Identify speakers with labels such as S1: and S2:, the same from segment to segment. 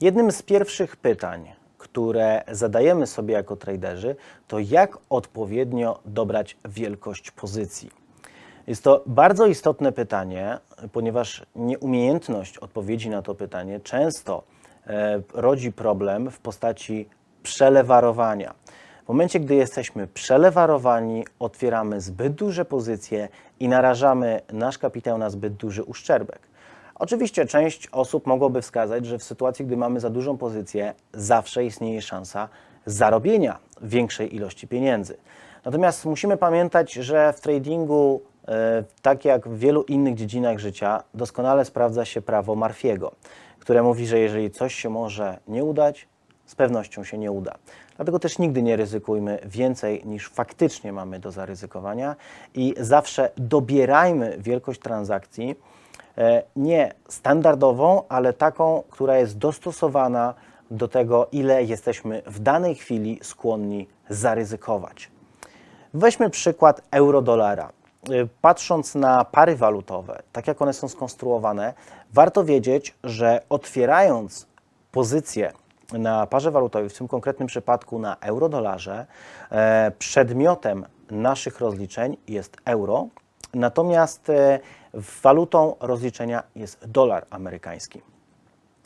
S1: Jednym z pierwszych pytań, które zadajemy sobie jako traderzy, to jak odpowiednio dobrać wielkość pozycji. Jest to bardzo istotne pytanie, ponieważ nieumiejętność odpowiedzi na to pytanie często e, rodzi problem w postaci przelewarowania. W momencie, gdy jesteśmy przelewarowani, otwieramy zbyt duże pozycje i narażamy nasz kapitał na zbyt duży uszczerbek. Oczywiście część osób mogłoby wskazać, że w sytuacji, gdy mamy za dużą pozycję, zawsze istnieje szansa zarobienia większej ilości pieniędzy. Natomiast musimy pamiętać, że w tradingu, e, tak jak w wielu innych dziedzinach życia, doskonale sprawdza się prawo Marfiego, które mówi, że jeżeli coś się może nie udać, z pewnością się nie uda. Dlatego też nigdy nie ryzykujmy więcej niż faktycznie mamy do zaryzykowania i zawsze dobierajmy wielkość transakcji nie standardową, ale taką, która jest dostosowana do tego, ile jesteśmy w danej chwili skłonni zaryzykować. Weźmy przykład euro-dolara. Y, Patrząc na pary walutowe, tak jak one są skonstruowane, warto wiedzieć, że otwierając pozycję na parze walutowej, w tym konkretnym przypadku na euro-dolarze, e, przedmiotem naszych rozliczeń jest euro, natomiast e, walutą rozliczenia jest dolar amerykański.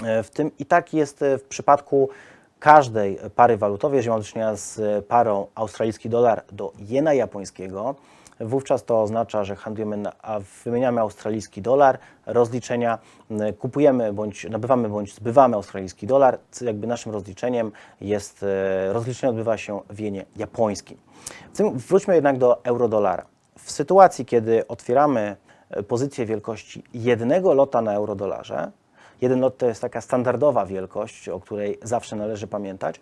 S1: E, W tym i tak jest e, w przypadku każdej pary walutowej, jeżeli mamy do czynienia z parą australijski dolar do jena japońskiego, wówczas to oznacza, że handlujemy, a wymieniamy australijski dolar, rozliczenia kupujemy bądź nabywamy bądź zbywamy australijski dolar, jakby naszym rozliczeniem jest, rozliczenie odbywa się w jenie japońskim. Wróćmy jednak do euro-dolara. W sytuacji, kiedy otwieramy e, pozycję wielkości jednego lota na euro-dolarze, Jeden lot to jest taka standardowa wielkość, o której zawsze należy pamiętać.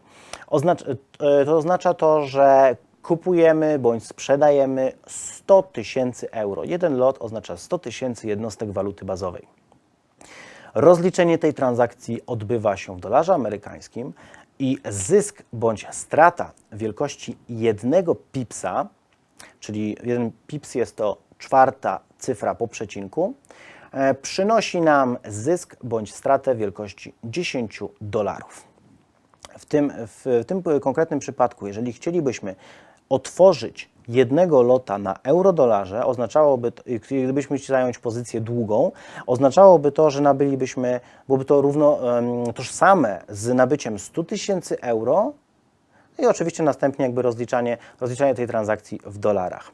S1: E, to oznacza to, że kupujemy bądź sprzedajemy 100 tysięcy euro. Jeden lot oznacza 100 tysięcy jednostek waluty bazowej. Rozliczenie tej transakcji odbywa się w dolarze amerykańskim i zysk bądź strata wielkości jednego pipsa, czyli jeden pips jest to czwarta cyfra po przecinku, e, przynosi nam zysk bądź stratę wielkości 10 dolarów. W tym, w tym konkretnym przypadku, jeżeli chcielibyśmy otworzyć jednego lota na euro-dolarze, oznaczałoby, to, gdybyśmy chcieli zająć pozycję długą, oznaczałoby to, że nabylibyśmy, byłoby to równo tożsame z nabyciem 100 tysięcy euro i oczywiście następnie jakby rozliczanie, rozliczanie tej transakcji w dolarach.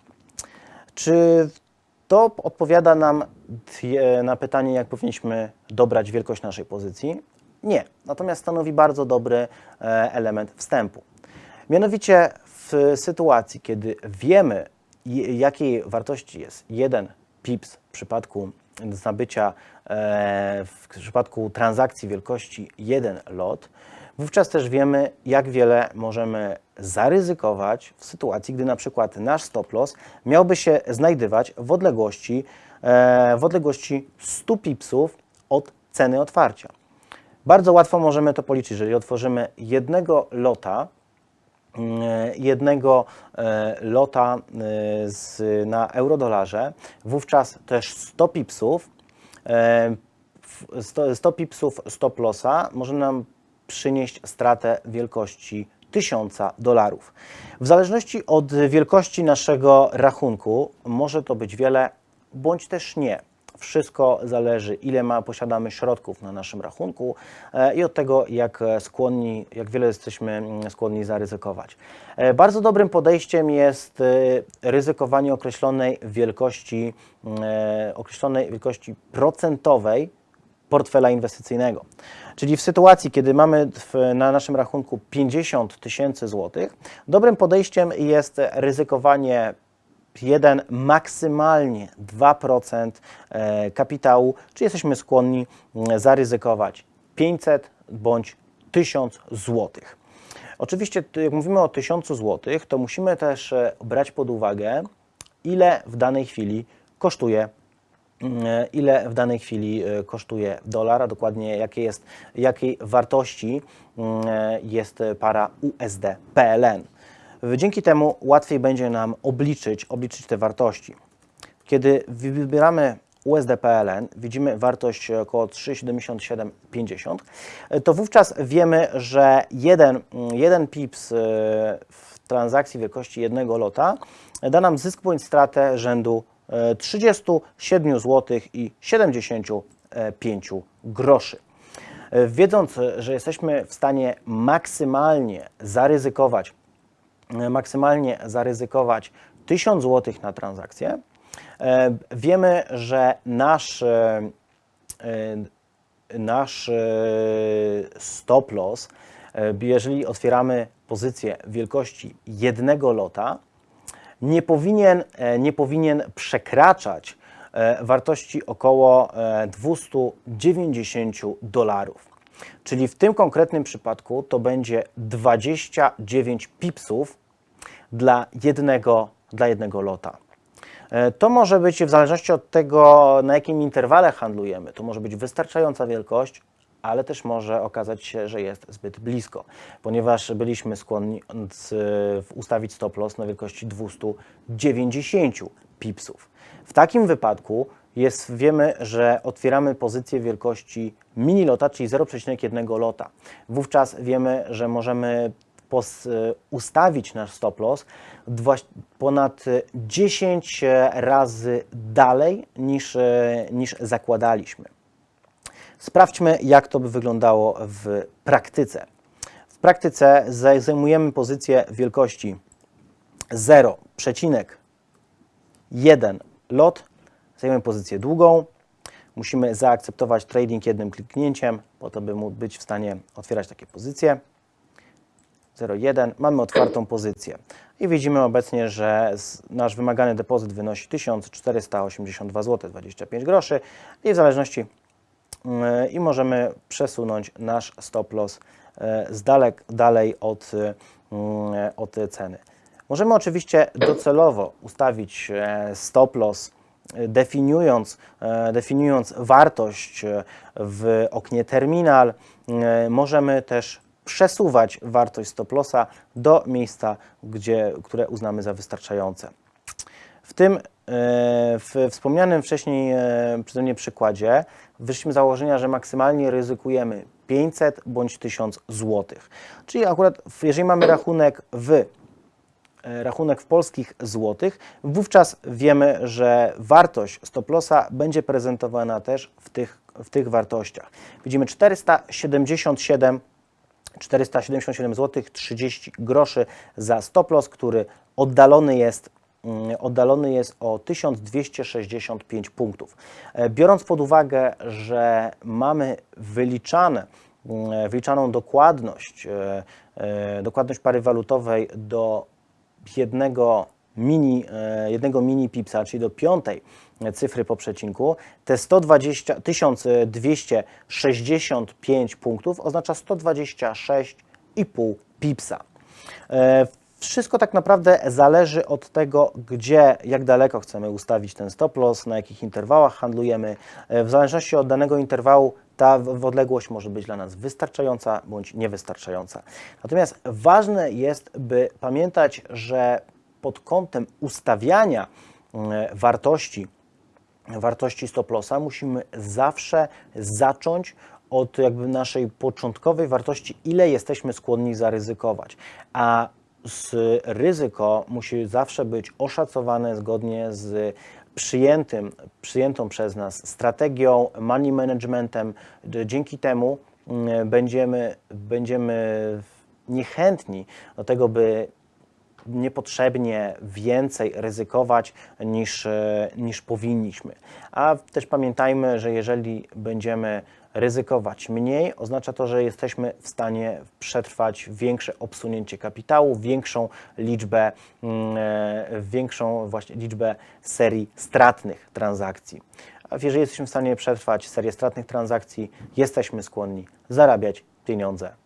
S1: Czy to odpowiada nam na pytanie, jak powinniśmy dobrać wielkość naszej pozycji? Nie. Natomiast stanowi bardzo dobry e, element wstępu. Mianowicie w sytuacji, kiedy wiemy, jakiej wartości jest jeden pips w przypadku nabycia, e, w przypadku transakcji wielkości jeden lot, wówczas też wiemy, jak wiele możemy zaryzykować w sytuacji, gdy na przykład nasz stop loss miałby się znajdywać w odległości, e, w odległości 100 pipsów od ceny otwarcia. Bardzo łatwo możemy to policzyć, jeżeli otworzymy jednego lota, mm, jednego e, lota e, z, na eurodolarze, wówczas też 100 pipsów, e, w- 100, 100 pipsów stop lossa może nam przynieść stratę wielkości 1000 dolarów. W zależności od wielkości naszego rachunku może to być wiele bądź też nie. Wszystko zależy, ile ma, posiadamy środków na naszym rachunku e, i od tego, jak skłonni, jak wiele jesteśmy mm, skłonni zaryzykować. E, Bardzo dobrym podejściem jest e, ryzykowanie określonej wielkości, mm, określonej wielkości procentowej portfela inwestycyjnego. Czyli w sytuacji, kiedy mamy na naszym rachunku 50 tysięcy złotych, dobrym podejściem jest ryzykowanie 1, maksymalnie 2% e, kapitału, czy jesteśmy skłonni mm, zaryzykować 500 bądź 1000 złotych. Oczywiście, jak mówimy o 1000 złotych, to musimy też e, brać pod uwagę, ile w danej chwili kosztuje ile w danej chwili e, kosztuje dolar, a dokładnie jakie jest, jakiej wartości mm, e, jest para USD PLN. Dzięki temu łatwiej będzie nam obliczyć, obliczyć te wartości. Kiedy wybieramy USD-PLN, widzimy wartość około 3,7750, to wówczas wiemy, że jeden, jeden pips e, w transakcji wielkości jednego lota da nam zysk bądź stratę rzędu e, 37 zł i 75 groszy. Wiedząc, że jesteśmy w stanie maksymalnie zaryzykować, maksymalnie zaryzykować 1000 zł na transakcję, e, wiemy, że nasz, e, e, nasz stop loss, jeżeli otwieramy pozycję wielkości jednego lota, nie powinien, e, nie powinien przekraczać e, wartości około e, 290 dolarów. Czyli w tym konkretnym przypadku to będzie 29 pipsów dla jednego, dla jednego lota. E, To może być w zależności od tego, na jakim interwale handlujemy, to może być wystarczająca wielkość, ale też może okazać się, że jest zbyt blisko, ponieważ byliśmy skłonni ustawić stop loss na wielkości 290 pipsów. W takim wypadku jest, wiemy, że otwieramy pozycję wielkości mini lota, czyli 0,1 lota. Wówczas wiemy, że możemy y, ustawić nasz stop loss ponad y, 10 razy dalej niż, y, niż zakładaliśmy. Sprawdźmy, jak to by wyglądało w praktyce. W praktyce zaj- zajmujemy pozycję wielkości 0,1 lot, zajmujemy pozycję długą. Musimy zaakceptować trading jednym kliknięciem, po to, by móc być w stanie otwierać takie pozycje. 0,1, mamy otwartą pozycję. I widzimy obecnie, że nasz wymagany depozyt wynosi 1482 zł 25 groszy i w zależności i możemy przesunąć nasz stop loss yy, z dalek, dalej od, yy, od ceny. Możemy oczywiście docelowo ustawić e, stop loss, e, definiując, e, definiując wartość e, w oknie terminal. E, Możemy też przesuwać wartość stop lossa do miejsca, gdzie, które uznamy za wystarczające. W tym, e, w wspomnianym wcześniej e, przeze mnie przykładzie, wyszliśmy z założenia, że maksymalnie ryzykujemy 500 bądź 1000 zł. Czyli akurat, jeżeli mamy rachunek w e, rachunek w polskich złotych, wówczas wiemy, że wartość stop lossa będzie prezentowana też w tych, w tych wartościach. Widzimy 477 477 zł 30 groszy za stop loss, który oddalony jest, oddalony jest o 1265 punktów. E, Biorąc pod uwagę, że mamy wyliczane, mm, wyliczaną dokładność, e, e, dokładność pary walutowej do jednego mini, jednego mini pipsa, czyli do piątej cyfry po przecinku, te 120, 1265 punktów oznacza 126,5 pipsa. Wszystko tak naprawdę zależy od tego, gdzie, jak daleko chcemy ustawić ten stop loss, na jakich interwałach handlujemy. E, W zależności od danego interwału ta odległość może być dla nas wystarczająca bądź niewystarczająca. Natomiast ważne jest, by pamiętać, że pod kątem ustawiania mm, wartości, wartości stop lossa musimy zawsze zacząć od jakby naszej początkowej wartości, ile jesteśmy skłonni zaryzykować. A z ryzyko musi zawsze być oszacowane zgodnie z przyjętym, przyjętą przez nas strategią, money managementem. Dzięki temu mm, będziemy, będziemy niechętni do tego, by niepotrzebnie więcej ryzykować niż, e, niż powinniśmy. A też pamiętajmy, że jeżeli będziemy ryzykować mniej, oznacza to, że jesteśmy w stanie przetrwać większe obsunięcie kapitału, większą liczbę, mm, e, większą właśnie liczbę serii stratnych transakcji. A jeżeli jesteśmy w stanie przetrwać serię stratnych transakcji, jesteśmy skłonni zarabiać pieniądze